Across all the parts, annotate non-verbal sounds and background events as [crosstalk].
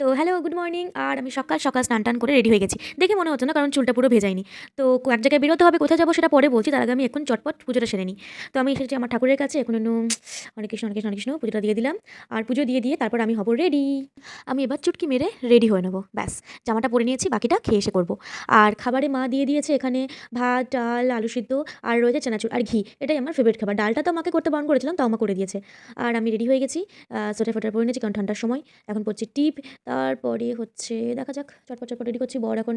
তো hello good morning আর আমি সকাল সকাল স্নান টান করে রেডি হয়ে গেছি। দেখে মনে হচ্ছে না, কারণ চুলটা পুরো ভেজাইনি তো এক জায়গায় বেরোতে হবে, কোথায় যাব সেটা পরে বলছি, তার আগে আমি এখন চটপট পুজোটা সেরে নিই। তো আমি এসেছি আমার ঠাকুরের কাছে, এখন একটু অনেক কৃষ্ণ অনেক কৃষ্ণ অনেক কৃষ্ণ, পুজোটা দিয়ে দিলাম। আর পুজো দিয়ে দিয়ে তারপর আমি হব রেডি আমি এবার চুটকি মেরে রেডি হয়ে নেব, ব্যাস। জামাটা পরে নিয়েছি, বাকিটা খেয়ে এসে করব। আর খাবারে মা দিয়ে দিয়েছে এখানে ভাত, ডাল, আলু সিদ্ধ, আর রয়েছে চানাচুর আর ঘি। এটাই আমার ফেভারিট খাবার। ডালটা তো আমাকে করতে বারণ করেছিলাম, তাও মা করে দিয়েছে। আর আমি রেডি হয়ে গেছি সোয়েটার ফোটার পরে নিয়েছি, কারণ ঠান্ডার সময়। এখন পড়ছি টিপ তারপরে হচ্ছে, দেখা যাক, চটপট চটপট রেডি করছি, বর এখন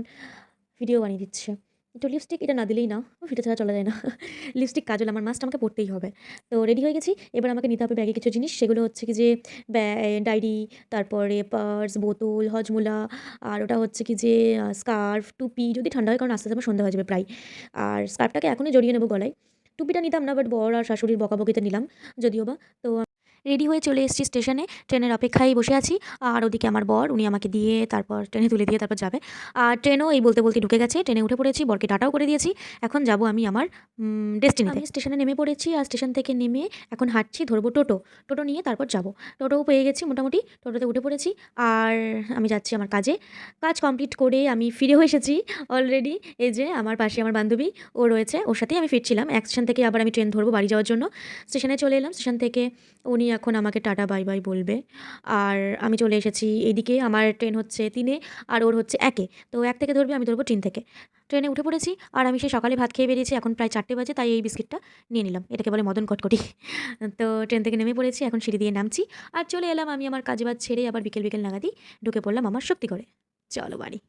ভিডিও বানিয়ে দিচ্ছে। তো লিপস্টিক এটা না দিলেই না ভিডিও ছাড়া চলা যায় না। [laughs] লিপস্টিক কাজল আমার মাস্ট আমাকে পড়তেই হবে। তো রেডি হয়ে গেছি, এবার আমাকে নিতে হবে ব্যাগে কিছু জিনিস, সেগুলো হচ্ছে কি যে ডায়েরি তারপরে পার্স বোতল, হজমোলা, আর ওটা হচ্ছে কি যে স্কার্ফ টুপি, যদি ঠান্ডা হয়, কারণ আস্তে আস্তে সন্ধ্যা হয়ে যাবে প্রায়। আর স্কার্ফটাকে এখনই জড়িয়ে নেব গলায়। টুপিটা নিতাম না বাট বর আর শাশুড়ির বকাবকিতে নিলাম, যদিও বা। তো রেডি হয়ে চলে এসেছি স্টেশনে। ট্রেনের অপেক্ষায় বসে আছি। আর ওদিকে আমার বর, উনি আমাকে দিয়ে তারপর ট্রেনে তুলে দিয়ে তারপর যাবে। আর ট্রেনও এই বলতে বলতে ঢুকে গেছে। ট্রেনে উঠে পড়েছি, বরকে টাটাও করে দিয়েছি। এখন যাব আমি আমার ডেস্টিনি আমি স্টেশনে নেমে পড়েছি আর স্টেশন থেকে নেমে এখন হাঁটছি, ধরবো টোটো। টোটো নিয়ে তারপর যাব। টোটোও পেয়ে গেছি মোটামুটি, টোটোতে উঠে পড়েছি। আর আমি যাচ্ছি আমার কাজে। কাজ কমপ্লিট করে আমি ফিরেও এসেছি অলরেডি এই যে আমার পাশে আমার বান্ধবী, ও রয়েছে। ওর সাথেই আমি ফিরছিলাম। এক স্টেশন থেকে আবার আমি ট্রেন ধরবো বাড়ি যাওয়ার জন্য। স্টেশনে চলে এলাম। স্টেশন থেকে উনি এখন আমাকে টাটা, বাই বাই বলবে। আর আমি চলে এসেছি এদিকে আমার ট্রেন হচ্ছে তিনে আর ওর হচ্ছে একে। তো এক থেকে ধরবে, আমি ধরবো তিন থেকে। ট্রেনে উঠে পড়েছি আর আমি সেই সকালে ভাত খেয়ে বেরিয়েছি, এখন প্রায় চারটে বাজে, তাই এই বিস্কিটটা নিয়ে নিলাম। এটাকে বলে মদন কটকটি। তো ট্রেন থেকে নেমে পড়েছি, এখন সিঁড়ি দিয়ে নামছি। আর চলে এলাম আমি আমার কাজে বাজ ছেড়ে আবার বিকেল বিকেল নাগাদি ঢুকে পড়লাম আমার শক্তি করে চলো বাড়ি।